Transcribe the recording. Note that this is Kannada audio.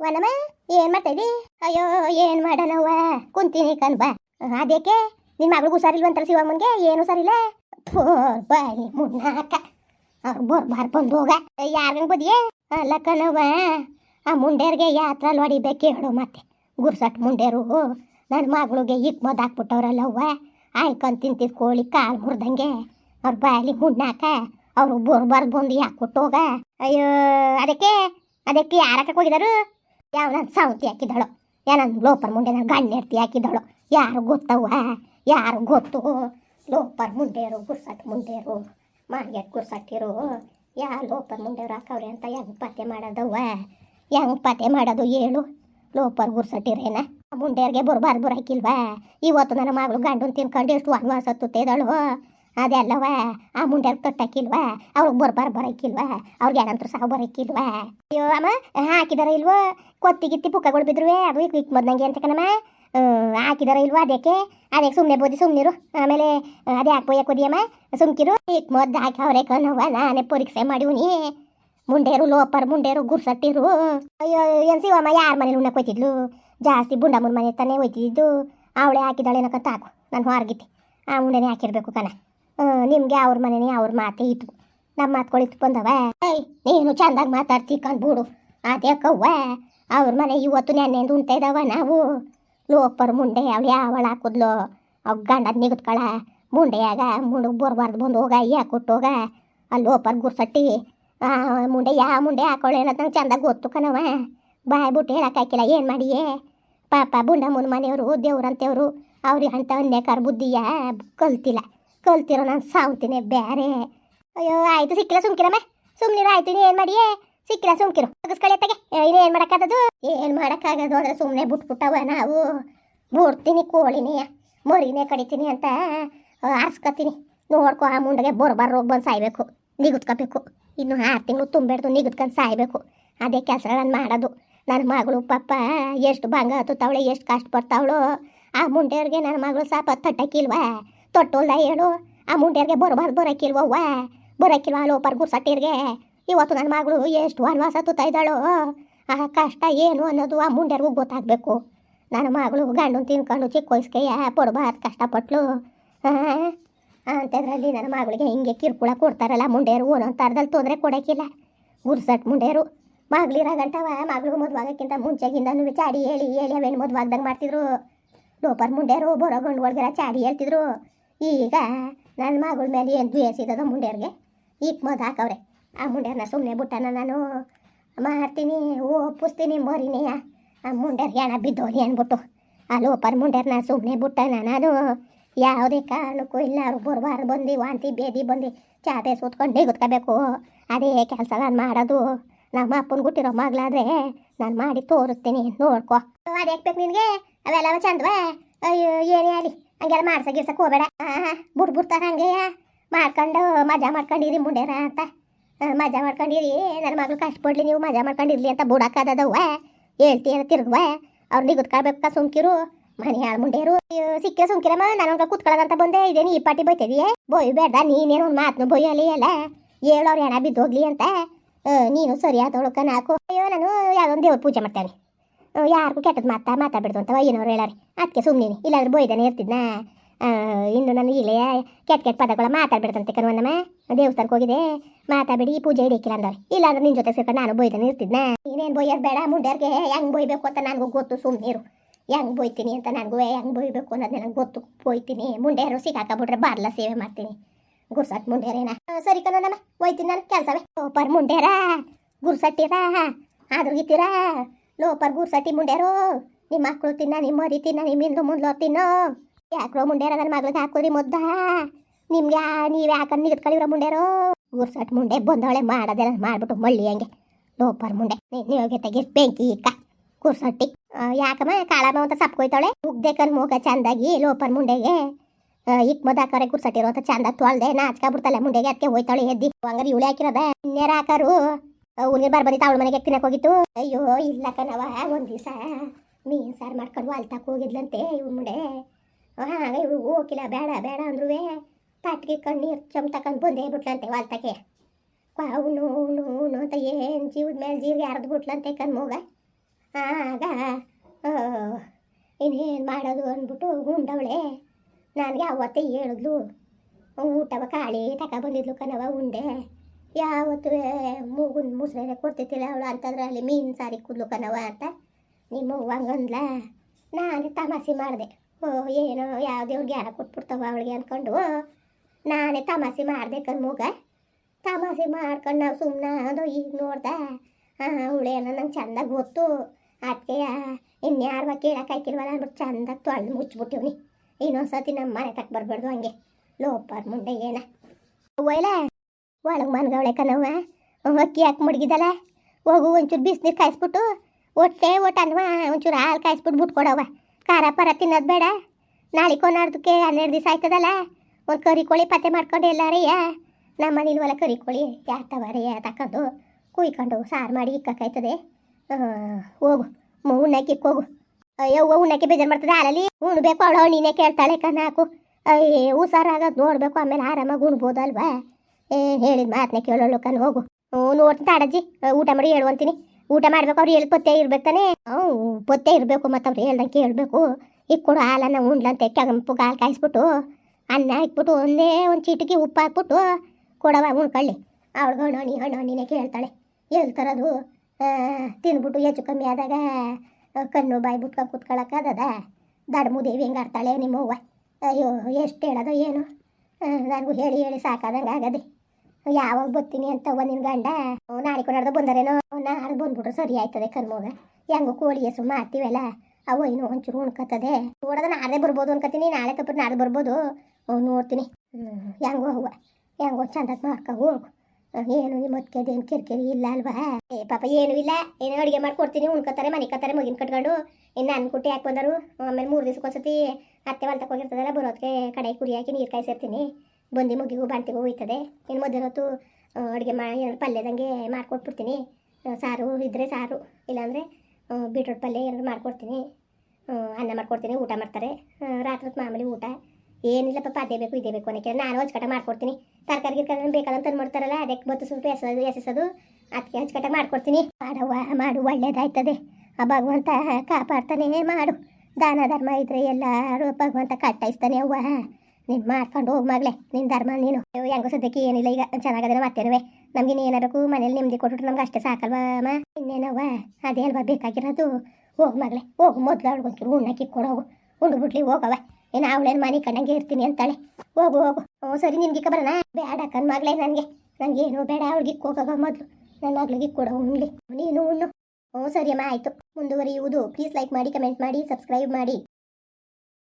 ವನಮ, ಏನ್ ಮಾಡ್ತಾ ಅಯ್ಯೋ, ಏನ್ ಮಾಡನವ್ವ? ಕುಂತೀನಿ ಕನ್ಬ ಅದಕ್ಕೆ ನಿನ್ ಮಗಳು ಹುಷಾರಿಲ್ವಂತಲ್ಲ ಶಿವಮ್ಮನ್ಗೆ? ಏನು ಸರಿಲ್ಲ. ಥೋ ಬಾಯಿ ಮುನ್ನಾಕ ಅವ್ರು ಬರ್ಬಾರ್ ಬಂದು ಹೋಗ. ಯಾರ್ಗಂಗ್ ಬದಿಯೇ ಅಲ್ಲ ಕಣವ ಆ ಮುಂಡೇರ್ಗೆ ಯಾತ್ರಲ್ಲಿ ಹೊಡಿಬೇಕು ಹೇಳು ಮತ್ತೆ. ಗುರ್ಸಟ್ ಮುಂಡೇರು ನನ್ನ ಮಗಳಿಗೆ ಇಕ್ ಹಾಕ್ಬಿಟ್ಟವ್ರಲ್ಲವ್ವ. ಆಯ್ಕೊಂಡ್ ತಿಂತಿದ್ ಕೋಳಿ ಕಾಲು ಮುರ್ದಂಗೆ. ಅವ್ರ ಬಾಯಲ್ಲಿ ಮುನ್ನಾಕ ಬೋರ್ ಬಾರ್ ಬಂದು ಯಾಕೆ ಹೋಗ ಅಯ್ಯೋ, ಅದಕ್ಕೆ ಅದಕ್ಕೆ ಯಾರಕ್ಕೆ ಹೋಗಿದಾರು? ಯಾವ ನನ್ನ ಸಾವಂತಿ ಹಾಕಿದಳು ಯಾ ನನ್ನ ಲೋಪರ್ ಮುಂಡೆ ನನ್ನ ಗಂಡ ಹೆಡ್ತಿ ಯಾರು ಗೊತ್ತವ್ವ? ಯಾರು ಗೊತ್ತು? ಲೋಪರ್ ಮುಂಡೆಯರು ಗುರ್ಸಟ್ ಮುಂಡೆಯರು ಮಾರ್ಗೆಟ್ ಗುರ್ಸಟ್ಟಿರು. ಯಾ ಲೋಪರ್ ಮುಂಡೆಯವ್ರು ಹಾಕವ್ರೆ ಅಂತ ಹೆಂಗೆ ಪತ್ತೆ ಮಾಡೋದವ್ವ? ಹೆಂಗೆ ಪತ್ತೆ ಮಾಡೋದು ಹೇಳು? ಲೋಪರ್ ಗುರ್ಸಟ್ಟಿರೇನ? ಮುಂಡೆಯವ್ರಿಗೆ ಬರಬಾರ್ದು ಬರೋಕಿಲ್ವಾ ಇವತ್ತು ನನ್ನ ಮಗಳು ಗಂಡನ್ ತಿನ್ಕೊಂಡು ಎಷ್ಟು ವನವಾಸ ತುತ್ತಿದಳು? ಅದೆಲ್ಲವ ಆ ಮುಂಡ್ಯಾರ ತೊಟ್ಟಾಕಿಲ್ವಾ ಅವ್ರಿಗೆ ಬರ್ಬಾರ ಬರೋಕಿಲ್ವಾ, ಅವ್ರಿಗೆ ಏನಂತ್ರ ಸಹ ಬರೋಕಿಲ್ವಾ? ಅಯ್ಯೋ ಅಮ್ಮ ಹಾಕಿದಾರ ಇಲ್ವೋ? ಕೊತ್ತಿ ಗಿತ್ತಿ ಪುಕ್ಕಗಳು ಬಿದ್ರುವೆ, ಅದು ಇಕ್ ಬಂದಂಗೆ ಅಂತ ಕಣಮ್ಮ. ಹಾಕಿದಾರ ಇಲ್ವೋ ಅದಕ್ಕೆ ಅದಕ್ಕೆ ಸುಮ್ಮನೆ ಬೋದಿ ಸುಮ್ಮನಿರು ಆಮೇಲೆ, ಅದೇ ಹಾಕ್ಬೋಯ ಕೊದಿಯಮ್ಮ ಸುಮ್ಕಿರು. ಇಕ್ ಮೊದ್ದು ಹಾಕಿ ಅವರೇ ಕಣವ್ವ ನಾನೇ ಪರೀಕ್ಷೆ ಮಾಡಿವ್ನಿ. ಮುಂಡೇರು ಲೋಪರ್ ಮುಂಡೇರು ಗುರ್ಸಟ್ಟಿರು ಅಯ್ಯೋ ಏನ್ ಸಿವಮ್ಮ, ಯಾರ ಮನೇಲಿ ಉಣ್ಣಕ್ಕೆ ಹೋಯ್ತಿದ್ಲು? ಜಾಸ್ತಿ ಬುಂಡಮ್ಮನ ಮನೆ ತಾನೇ ಹೋಯ್ತಿದ್ದು. ಅವಳೆ ಹಾಕಿದಾಳೇನಕ್ಕ ತಾಕು, ನಾನು ಹೊರಗಿದ್ದೆ. ಆ ಮುಂಡೆನೇ ಹಾಕಿರ್ಬೇಕು ಕಣ. ನಿಮಗೆ ಅವ್ರ ಮನೆನೇ ಅವ್ರ ಮಾತೇ ಇತ್ತು ನಮ್ಮ ಮಾತುಗಳಿತ್ತು ಬಂದವ. ಏಯ್, ನೀನು ಚಂದಾಗಿ ಮಾತಾಡ್ತಿ ಕಂದ್ಬಿಡು ಅದೇ ಕವ್ವ ಅವ್ರ ಮನೆ ಇವತ್ತು ನೆನ್ನೆಂದು ಇದಾವ ನಾವು. ಲೋಪರ್ ಮುಂಡೆ ಅವಳು ಯಾವಳ ಹಾಕಿದ್ಲು? ಅವ್ ಗಂಡದ ನಿಗದ್ಕಳ. ಮುಂಡೆಯಾಗ ಮುಂಡಗ್ ಬರ್ಬಾರ್ದು ಬಂದು ಹೋಗ ಯಾಕೊಟ್ಟೋಗ ಅಲ್ಲಿ ಲೋಪರ್ ಗುರ್ಸಟ್ಟಿ, ಆ ಮುಂಡೆ ಯಾ ಮುಂಡೆ ಹಾಕೊಳ್ಳೇನಂತ ನಂಗೆ ಚಂದಾಗಿ ಗೊತ್ತು ಕಣವ ಬಾಯ್ ಬಿಟ್ಟು ಹೇಳಕ್ಕಾಕಿಲ್ಲ ಏನು ಮಾಡಿಯೇ? ಪಾಪ ಮುನ್ ಮನೆಯವರು ದೇವ್ರಂತೆಯವರು ಅವ್ರಿಗೆ ಅಂತ ಅನ್ಯಕಾರ ಬುದ್ಧಿಯ? ಕಲ್ತಿಲ್ಲ. ಕಲ್ತಿರೋ ನಾನು ಸಾವ್ತೀನಿ ಬೇರೆ ಅಯ್ಯೋ, ಆಯ್ತು, ಸಿಕ್ಕಿಲ್ಲ, ಸುಮ್ಕಿರಮ್ಮ. ಸುಮ್ನಿರ, ಆಯ್ತು ಏನು ಮಾಡಿಯೇ? ಸಿಕ್ಕಿಲ್ಲ, ಸುಮ್ಕಿರು. ತಗಸ್ಕೊಳ್ಳೆತ್ತಾಗೆ ಇನ್ನೇನು ಮಾಡೋಕ್ಕಾಗದು ಏನು ಮಾಡೋಕ್ಕಾಗದು ಅಂದ್ರೆ ಸುಮ್ಮನೆ ಬಿಟ್ಬಿಟ್ಟವ ನಾವು. ಬುಡ್ತೀನಿ ಕೋಳಿನಿಯ ಮರಿನೇ ಕಡಿತೀನಿ ಅಂತ ಆರ್ಸ್ಕೊತೀನಿ. ನೋಡ್ಕೊ, ಆ ಮುಂಡೆಗೆ ಬರ್ಬಾರ್ ರೋಗ ಬಂದು ಸಾಯ್ಬೇಕು. ನಿಗುತ್ಕೋಬೇಕು. ಇನ್ನು ಆರು ತಿಂಗಳು ತುಂಬಿಡ್ದು ನಿಗುತ್ಕೊಂಡು ಸಾಯ್ಬೇಕು. ಅದೇ ಕೆಲಸಗಳನ್ನು ಮಾಡೋದು. ನನ್ನ ಮಗಳು ಪಾಪ ಎಷ್ಟು ಭಂಗ ಹತ್ತುತ್ತಾವಳೆ ಎಷ್ಟು ಕಷ್ಟಪಡ್ತಾವಳು ಆ ಮುಂಡೆಯವ್ರಿಗೆ ನನ್ನ ಮಗಳು ಸಾಪ ತಟ್ಟಕ್ಕಿಲ್ವಾ ತೊಟ್ಟೋಲ್ಲ ಹೇಳು ಆ ಮುಂಡ್ಯರ್ಗೆ ಬರಬಾರ್ದು ಬರೋಕ್ಕಿಲ್ವವ್ವ ಬರೋಕ್ಕಿಲ್ವ ಲೋಪರ್ ಗುರ್ಸಟ್ಟಿರ್ಗೆ? ಇವತ್ತು ನನ್ನ ಮಗಳು ಎಷ್ಟು ವನವಾಸ ತುತ್ತಾ ಇದ್ದಾಳು? ಆ ಕಷ್ಟ ಏನು ಅನ್ನೋದು ಆ ಮುಂಡ್ಯರ್ಗೂ ಗೊತ್ತಾಗಬೇಕು. ನನ್ನ ಮಗಳು ಗಂಡು ತಿನ್ಕೊಂಡು ಚಿಕ್ಕ ವಯಸ್ಕೆಯ ಪಡಬಾರ್ದು ಕಷ್ಟಪಟ್ಲು. ಅಂತದ್ರಲ್ಲಿ ನನ್ನ ಮಗಳಿಗೆ ಹಿಂಗೆ ಕಿರ್ಕುಳ ಕೊಡ್ತಾರಲ್ಲ ಮುಂಡೇರು ಒಂದೊಂದು ಥರದಲ್ಲಿ ತೊಂದರೆ ಕೊಡೋಕ್ಕಿಲ್ಲ ಗುರ್ಸಟ್ ಮುಂಡೇರು ಮಗಳಿರೋ ಗಂಟವ ಮಗಳು ಮದುವಾಗಕ್ಕಿಂತ ಮುಂಚೆಗಿಂದನೂ ಚಾಡಿ ಹೇಳಿ ಹೇಳಿ ಅವೇನು ಮದುವಾಗ್ದಂಗೆ ಮಾಡ್ತಿದ್ರು? ಲೋಪರ್ ಮುಂಡೆಯರು, ಬರೋ ಗಂಡುಗಳಿಗೆಲ್ಲ ಚಾಡಿ ಹೇಳ್ತಿದ್ರು. ಈಗ ನನ್ನ ಮಗಳ ಮೇಲೆ ಏನು ದ್ವೇಷಿದ್ದದ ಮುಂಡೆಯರ್ಗೆ? ಈಗ ಮದ್ದು ಹಾಕವ್ರೆ. ಆ ಮುಂಡ್ಯರ್ನ ಸುಮ್ಮನೆ ಬಿಟ್ಟನ ನಾನು. ಮಾಡ್ತೀನಿ, ಒಪ್ಪಿಸ್ತೀನಿ ಮರಿನೇ ಆ ಮುಂಡೆಯರ್ಗೆ ಹಣ ಬಿದ್ದೋನಿ ಅಂದ್ಬಿಟ್ಟು ಆ ಲೋಪರ್ ಮುಂಡೆಯರ್ನ ಸುಮ್ಮನೆ ಬಿಟ್ಟನ ನಾನು. ಯಾವುದೇ ಕಾರಣಕ್ಕೂ ಇಲ್ಲಾರು ಬರ್ಬಾರ್ದು ಬಂದು, ವಾಂತಿ, ಬೇದಿ ಬಂದು, ಚಾಪೆ ಸುತ್ಕೊಂಡು ನಿಗುತ್ಕೋಬೇಕು ಅದೇ ಕೆಲಸ ನಾನು ಮಾಡೋದು. ನಮ್ಮ ಅಪ್ಪನ ಗುಟ್ಟಿರೋ ಮಗಳಾದ್ರೆ ನಾನು ಮಾಡಿ ತೋರಿಸ್ತೀನಿ, ನೋಡ್ಕೊ. ಅದು ಬೇಕು ನಿನಗೆ? ಅವೆಲ್ಲ ಚಂದವಾ? ಅಯ್ಯೋ, ಏನೇ ಆಗಲಿ. ಹಂಗೆಲ್ಲ ಮಾಡ್ಸ ಗಿರ್ಸಕ್ಕೆ ಹೋಗ್ಬೇಡ. ಬುಡ್ ಬಿಡ್ತಾರ ಹಂಗೆ ಮಾಡ್ಕೊಂಡು ಮಜಾ ಮಾಡ್ಕೊಂಡಿರಿ ಮುಂಡೇರ ಅಂತ. ಮಜಾ ಮಾಡ್ಕೊಂಡಿರಿ ನನ್ನ ಮಗಳು ಕಷ್ಟಪಡ್ಲಿ ನೀವು ಮಜಾ ಮಾಡ್ಕೊಂಡಿರ್ಲಿ ಅಂತ ಬುಡಕ್ಕಾದದವ್ವ ಹೇಳ್ತೀರ ತಿರ್ಗುವ. ಅವ್ರು ನಿಗುತ್ಕೊಳ್ಬೇಕ ಸುಮ್ಕಿರು. ಮನೆ ಹಾಳು ಮುಂಡೇರು. ಸಿಕ್ಕಿರ ಸುಮ್ಕಿರಮ್ಮ, ನಾನು ಕುತ್ಕೊಳ್ಳೋದಂತ ಬಂದೆ. ಇದೇನು ಈ ಪಾಟಿ ಬೈತಿದೀಯ? ಬೋಯ್ ಬೇಡ ನೀನೇನು ಒಂದು ಮಾತನ್ನು ಬೊಯ್ಯಲಿ ಅಲ್ಲ ಹೇಳೋರು ಹೆಣ ಬಿದ್ದೋಗ್ಲಿ ಅಂತ. ನೀನು ಸರಿಯಾದ ಸರಿಯಾದವಳು ನಾಲ್ಕು. ಅಯ್ಯೋ, ನಾನು ಯಾವ್ದೊಂದು ದೇವ್ರ ಪೂಜೆ ಮಾಡ್ತೇನೆ ಯಾರಿಗೂ ಕೆಟ್ಟದ್ದು ಮಾತಾ ಮಾತಾಡ್ಬಿಡ್ದು ಅಂತ ಏನೋ ಹೇಳಾರೆ. ಅದಕ್ಕೆ ಸುಮ್ಮನೆ ಇಲ್ಲಾಂದ್ರೆ ಬೋಯ್ದಾನೆ ಇರ್ತಿದ್ನ? ಇನ್ನು ನಾನು ಈಗಲೇ ಕೆಟ್ಟ ಕೆಟ್ಟ ಪದಗಳ ಮಾತಾಡ್ಬಿಡ್ತಂತೆ ಕಣ್ವನ್ನಮ್ಮ ದೇವಸ್ಥಾನಕ್ಕೆ ಹೋಗಿದೆ ಮಾತಾಡ್ಬಿಡಿ ಪೂಜೆ ಹಿಡಿಯಕ್ಕಿಲ್ಲ ಅಂದವ್ರೆ. ಇಲ್ಲಾಂದ್ರೆ ನಿನ್ನ ಜೊತೆ ಸೇರ್ಕೊಂಡು ನಾನು ಬೋಯ್ದಾನೆ ಇರ್ತಿದ್ನ? ನೀನೇನು ಬೈಯೋದು ಬೇಡ ಮುಂಡ್ಯಾರ್ಗೆ ಹೆಂಗ್ ಬೈಬೇಕು ಅಂತ ನನಗೂ ಗೊತ್ತು ಸುಮ್ಮನಿರು ಹೆಂಗ್ ಬೋಯ್ತೀನಿ ಅಂತ ನನಗೂ ಹೆಂಗ್ ಬೈಬೇಕು ಅನ್ನೋದು ನನಗೆ ಗೊತ್ತು ಬೈತೀನಿ ಮುಂಡ್ಯಾರು ಸಿಕ್ಕಾಕಬಿಟ್ರೆ ಬಾರ್ಲ ಸೇವೆ ಮಾಡ್ತೀನಿ. ಗುರ್ಸಟ್ ಮುಂಡ್ಯಾರೇನ ಆ, ಸರಿ ಕಣಮ್ಮ ಹೋಯ್ತೀನಿ ನಾನು ಕೆಲಸವೇ. ಪರ್ ಮುಂಡೇರಾ? ಗುರ್ಸಟ್ಟಿರ? ಆದ್ರೂ ಇತ್ತೀರಾ ಲೋಪರ್ ಸತಿ ಮುಂಡ್ಯಾರೋ? ನಿಮ್ಮ ಮಕ್ಕಳು ತಿನ್ನ ನಿಮ್ಮ ಮರಿ ತಿನ್ನ ನಿಮ್ಮ ಹಿಂದು ಮುಂದ್ಲೋ ತಿನ್ನೋ? ಯಾಕ್ರೋ ಮುಂಡ್ಯಾರ ನನ್ನ ಮಗಳಿಗೆ ಹಾಕೋರಿ ಮುದ್ದ? ನಿಮ್ಗೆ ನೀವು ಯಾಕಂದ್ ನಿಗದ್ಕೊಳ್ಳಿವ್ರ ಮುಂಡ್ಯಾರೋ? ಗುರ್ಸಟ್ ಮುಂಡೆ ಬಂದವಳೆ ಮಾಡೋದೆಲ್ಲ ಮಾಡ್ಬಿಟ್ಟು ಮಳ್ಳಿ ಹಂಗೆ. ಲೋಪರ್ ಮುಂಡೆ. ನೀವು ತೆಗಿ ಬೆಂಕಿ ಇಕ್ಕ. ಕೂರ್ಸಟ್ಟಿ ಯಾಕ ಯಾಕಮ್ಮ ಕಾಳಮ್ಮ ಅಂತ ಸಪ್ಕೊಯ್ತಾಳೆ ಮುಗ್ದೆ ಕಣ್ ಮೂಗ ಚಂದಾಗಿ ಲೋಪರ್ ಮುಂಡೆಗೆ. ಇಕ್ ಮದಾಕರೆ ಕೂರ್ಸಟ್ಟಿರೋ ಅಂತ ಚಂದ ತೊಳ್ದೆ ನಾಚ್ಕೊಬಿಡ್ತಾಳೆ ಮುಂಡೆಗೆ. ಅದಕ್ಕೆ ಹೋಯ್ತಾಳೆ ಎದ್ದಿ. ಹಂಗಾರೆ ಇವಳೆ ಹಾಕಿರೋದ? ಇನ್ನೇರ ಹಾಕಾರು? ಉನಿರ್ ಬಾರ್ ಬಂದಿತ್ತು, ಅವಳ ಮನೆಗೆ ತಿನ್ನಕ್ ಹೋಗಿತ್ತು. ಅಯ್ಯೋ, ಇಲ್ಲ ಕಣವ ಒಂದ್ ದಿವಸ ಮೀನ್ ಸಾರು ಮಾಡ್ಕೊಂಡು ಅಲ್ತಾಕ್ ಹೋಗಿದ್ಲಂತೆ ಇವ್ ಮುಂಡೆ ಹಾಗ ಇವ್ರು ಹೋಗಿಲ್ಲ, ಬೇಡ ಬೇಡ ಅಂದ್ರೂ ಪಾಟ್ಗೆ ಕಣ್ಣೀರು ಚಮ್ ತಕೊಂಡ್ ಬಂದೇ ಬಿಟ್ಲಂತೆ ವಾಲ್ತಕ್ಕೆ. ಅವನು ಅವನು ಅವನು ಅಂತ ಏನು ಜೀವದ ಮೇಲೆ ಜೀರಿಗೆ ಹರಿದು ಬಿಟ್ಲಂತೆ ಕಣ್ಮೋಗ. ಆಗ ಇನ್ನೇನು ಮಾಡೋದು ಅಂದ್ಬಿಟ್ಟು ಉಂಡವಳೆ. ನನಗೆ ಅವತ್ತೇ ಹೇಳಿದ್ಲು. ಊಟವ ಕಾಳಿ ತಕ ಬಂದಿದ್ಲು ಕಣವ ಉಂಡೆ. ಯಾವತ್ತು ಮೂಗುನ್ ಮುಸ್ರೆ ಕೊಡ್ತಿದ್ದಿಲ್ಲ ಅವಳು. ಅಂತಂದ್ರೆ ಅಲ್ಲಿ ಮೀನು ಸಾರಿ ಕುದ್ಲು ಕಣವ ಅಂತ. ನಿಮ್ಮ ಹಂಗಂದ್ಲ? ನಾನು ತಮಾಷೆ ಮಾಡಿದೆ. ಓ, ಏನೋ ಯಾವುದೇ ಯಾರ ಕೊಟ್ಬಿಡ್ತಾವ ಅವಳಿಗೆ ಅಂದ್ಕೊಂಡು ನಾನೇ ತಮಾಷೆ ಮಾಡಿದೆ ಕಣ್ಮೂಗ ತಮಾಷೆ ಮಾಡ್ಕೊಂಡು ನಾವು ಸುಮ್ಮನೆ ಅದು ಈಗ ನೋಡ್ದೆ. ಅವಳೇನೋ ನಂಗೆ ಚಂದ ಗೊತ್ತು. ಅದಕ್ಕೆ ಇನ್ಯಾರು ಕೇಳಕ್ಕೆ ಹಾಕಿಲ್ವಲ್ಲ ಅಂದ್ಬಿಟ್ಟು ಚಂದಾಗ ತೊಳೆದು ಮುಚ್ಚಿಬಿಟ್ಟಿವ್ನಿ ಇನ್ನೊಂದ್ಸತಿ ನಮ್ಮ ಮನೆ ತಕ್ಕ ಬರಬಾರ್ದು ಹಂಗೆ. ಲೋಪರ್ ಮುಂಡೆ ಏನ? ಒಯ್ಲ? ಒಳಗೆ ಮನ್ಗವಳೆ ಕಣವ ಅಕ್ಕಿ ಯಾಕೆ ಮುಡ್ಗಿದಲ್ಲ ಹೋಗು, ಒಂಚೂರು ಬಿಸಿನೀರು ಕಾಯಿಸ್ಬಿಟ್ಟು. ಒಟ್ಟೆ ಒಟ್ಟು ಒಂಚೂರು ಹಾಲು ಕಾಯಿಸ್ಬಿಟ್ಟು ಬಿಟ್ಕೊಡವ ಖಾರ ಪರ ತಿನ್ನೋದು ಬೇಡ. ನಾಳೆ ಕೊನಾರ್ದಕ್ಕೆ ಹನ್ನೆರಡು ದಿವಸ ಆಯ್ತದಲ್ಲ? ಒಂದು ಕರಿ ಕೋಳಿ ಪತ್ತೆ ಮಾಡ್ಕೊಂಡು ಎಲ್ಲಾರಯ್ಯ. ನಮ್ಮ ಮನೇಲಿ ಕರಿ ಕೋಳಿ ಯಾತವರಯ್ಯ ತಕೊಂಡು ಕುಯ್ಕೊಂಡು ಸಾರು ಮಾಡಿ ಇಕ್ಕಾಯ್ತದೆ ಹೋಗು ಉಣ್ಣಕ್ಕೆ ಹೋಗು ಅಯ್ಯೋ ಉಣ್ಣಕ್ಕೆ ಬೇಜಾರು ಮಾಡ್ತದೆ ಹಾಲಲ್ಲಿ. ಉಣ್ಬೇಕು, ಅವಳು ನೀನೇ ಕೇಳ್ತಾಳೆ ಕಣ್ಣಾಕು ಅಯ್ಯ ಹುಷಾರಾಗೋದು ನೋಡಬೇಕು, ಆಮೇಲೆ ಆರಾಮಾಗಿ ಉಣ್ಬೋದಲ್ವಾ? ಏನು ಹೇಳಿದ ಮಾತನ್ನ ಕೇಳೋ ಲೋಕನ್ ಹೋಗು. ಹ್ಞೂ ನೋಡ್ತೀನಿ ತಾಡಜ್ಜಿ. ಊಟ ಮಾಡಿ ಹೇಳುವಂತೀನಿ ಊಟ ಮಾಡ್ಬೇಕು ಅವ್ರು ಎಲ್ಲಿ ಪತ್ತೆ ಇರ್ಬೇಕು ತಾನೇ? ಹ್ಞೂ ಪತ್ತೆ ಇರಬೇಕು ಮತ್ತು ಅವ್ರು ಹೇಳ್ದಂಗೆ ಕೇಳಬೇಕು. ಈಗ ಕೊಡು ಹಾಲನ್ನ ಉಂಡ್ಲಂತೆ ಕೆಂಪು ಹಾಲು ಕಾಯಿಸ್ಬಿಟ್ಟು ಅನ್ನ ಹಾಕ್ಬಿಟ್ಟು ಒಂದೇ ಒಂದು ಚೀಟಿಗೆ ಉಪ್ಪು ಹಾಕ್ಬಿಟ್ಟು ಕೊಡವ ಉಣ್ಕೊಳ್ಳಿ ಅವಳು ಹಣ್ಣಿ ಹಣ್ಣಿ ಕೇಳ್ತಾಳೆ. ಎಲ್ಲಿ ತರೋದು? ಆ, ತಿನ್ಬಿಟ್ಟು ಹೆಚ್ಚು ಕಮ್ಮಿ ಆದಾಗ ಕಣ್ಣು ಬಾಯಿ ಬಿಟ್ಕೊಂಡು ಕೂತ್ಕೊಳ್ಳೋಕ್ಕಾಗದ ದಡ್ಮುದೇವಿ ಹೆಂಗೆ ಆಡ್ತಾಳೆ ನಿಮ್ಮವ್ವ? ಅಯ್ಯೋ ಎಷ್ಟು ಹೇಳೋದು ಏನು. ನನಗೂ ಹೇಳಿ ಹೇಳಿ ಸಾಕಾದಂಗೆ ಆಗದೆ. ಯಾವಾಗ ಬರ್ತೀನಿ ಅಂತವ ನಿನ್ನ ಗಂಡ? ಅವ್ನು ನಾಳೆ ಕೊನಾಡ್ದು ಬಂದರೇನೋ? ನಾಳೆ ಬಂದ್ಬಿಟ್ರೆ ಸರಿ ಆಯ್ತದೆ ಕರ್ಮೋಗ ಹೆಂಗೋ ಕೋಳಿ ಹೆಸರು ಮಾಡ್ತೀವಲ್ಲ ಅವು ಇನ್ನೂ ಒಂಚೂರು ಉಣ್ಕತ್ತದೆ. ನೋಡೋದ ನಾಳೆ ಬರ್ಬೋದು ಅನ್ಕತ್ತೀನಿ, ನಾಳೆ ತಪ್ಪ ನಾಳೆ ಬರ್ಬೋದು. ನೋಡ್ತೀನಿ. ಹೆಂಗೋ ಅವ್ವ. ಹೆಂಗೋ ಚಂದಕ್ಕೆ ಮಾಡ್ಕೊ ಹೋಗು ಏನು ನಿಮ್ಮ ಏನು ಕಿರಿಕಿರಿ ಇಲ್ಲ ಅಲ್ವಾ? ಏ, ಪಾಪ ಏನೂ ಇಲ್ಲ. ಏನು ಅಡುಗೆ ಮಾಡ್ಕೊಡ್ತೀನಿ ಉಣ್ಕೋತಾರೆ ಮನೆ ಕತ್ತಾರೆ, ಮಗಿನ ಕಟ್ಕೊಂಡು. ಇನ್ನು ಅನ್ನ ಕುಟ್ಟಿ ಹಾಕಿ ಬಂದರು? ಆಮೇಲೆ ಮೂರು ದಿವ್ಸಕ್ಕೆ ಒಂದ್ಸತಿ ಅತ್ತೆ ಹೊಲ್ತಕ್ಕೆ ಹೋಗಿರ್ತದಲ್ಲ ಬರೋದಕ್ಕೆ ಕಡೆ ಕುರಿ ಹಾಕಿ ನೀರು ಕಾಯಿಸಿರ್ತೀನಿ ಬಂದು ಮುಗಿಗೂ ಬಾಣ್ತಿಗೂ ಹೋಯ್ತದೆ. ಇನ್ನು ಮಧ್ಯಾಹ್ನ ಹೊತ್ತು ಅಡುಗೆ ಮಾಡಿ ಪಲ್ಯದಂಗೆ ಮಾಡ್ಕೊಟ್ಬಿಡ್ತೀನಿ. ಸಾರು ಇದ್ದರೆ ಸಾರು, ಇಲ್ಲಾಂದರೆ ಬೀಟ್ರೋಟ್ ಪಲ್ಯ ಏನಾದ್ರು ಮಾಡ್ಕೊಡ್ತೀನಿ. ಅನ್ನ ಮಾಡ್ಕೊಡ್ತೀನಿ, ಊಟ ಮಾಡ್ತಾರೆ. ರಾತ್ರಿ ಹೊತ್ತು ಮಾಮೂಲಿ ಊಟ. ಏನಿಲ್ಲ ಪಾಪ ಅದೇ ಬೇಕು, ಇದೇ ಬೇಕು ಅನ್ನೋಕೆ ನಾನು ಹಚ್ಕಟ ಮಾಡ್ಕೊಡ್ತೀನಿ. ತರಕಾರಿ ಗಿರ್ಕಾರಿ ಬೇಕಾದಂತ ತಂದು ಮಾಡ್ತಾರಲ್ಲ, ಅದಕ್ಕೆ ಬತ್ತು ಸ್ವಲ್ಪ ಎಸೋದು, ಎಸೆಸೋದು, ಅದಕ್ಕೆ ಹಚ್ಕಟ ಮಾಡ್ಕೊಡ್ತೀನಿ. ಮಾಡವ್ವ ಮಾಡು, ಒಳ್ಳೇದಾಯ್ತದೆ. ಆ ಭಗವಂತ ಕಾಪಾಡ್ತಾನೆ, ಮಾಡು. ದಾನ, ಧರ್ಮ ಇದ್ರೆ ಎಲ್ಲರೂ ಭಗವಂತ ಕಟ್ಟಾಯಿಸ್ತಾನೆ ಅವ್ವ. ನೀನು ಮಾಡ್ಕೊಂಡು ಹೋಗಿ ಮಗಳೇ. ನಿನ್ನ ಧರ್ಮ ನೀನು. ಹೆಂಗು ಹೆಂಗೋ ಸದ್ಯಕ್ಕೆ ಏನಿಲ್ಲ. ಈಗ ಚೆನ್ನಾಗದ್ರೆ ಮತ್ತೇನುವೆ ನಮ್ಗೆ ಏನಾಗಬೇಕು ಮನೇಲಿ ನೆಮ್ಮದಿ ಕೊಟ್ಬಿಟ್ರೆ ನಮ್ಗೆ ಅಷ್ಟೇ ಸಾಕಲ್ವಾ ಅಮ್ಮ? ಅದೇ ಅಲ್ವಾ ಬೇಕಾಗಿರೋದು? ಹೋಗು ಮಗಳೇ. ಹೋಗು ಮೊದಲು ಅವಳಿಗೊಂಚೂರು ಉಣ್ಣಕ್ಕೆ ಕೊಡೋಗು ಉಂಡ್ಬಿಟ್ಲಿ ಹೋಗವ ಏನು ಅವಳೇನು ಮನೆ ಕಂಡಂಗೆ ಇರ್ತೀನಿ ಅಂತಾಳೆ. ಹೋಗು ಹೋಗು. ಹ್ಞೂ ಸರಿ, ನಿನ್ಗೆ ಬರೋಣ ಬೇಡ ಕಣ್ ಮಗಳೇ ನನಗೆ. ನನಗೆ ಏನು ಬೇಡ. ಅವಳಿಗೆ ಹೋಗವ ಮೊದಲು. ನನ್ನ ಮಗಳಿಗೆ ಕೊಡೋ ಉಣ್ಲಿ ನೀನು ಉಣ್ಣು. ಹ್ಞೂ ಸರಿ ಅಮ್ಮ, ಆಯಿತು. ಮುಂದುವರಿಯುವುದು. ಪ್ಲೀಸ್ ಲೈಕ್ ಮಾಡಿ ಕಮೆಂಟ್ ಮಾಡಿ ಸಬ್ಸ್ಕ್ರೈಬ್ ಮಾಡಿ.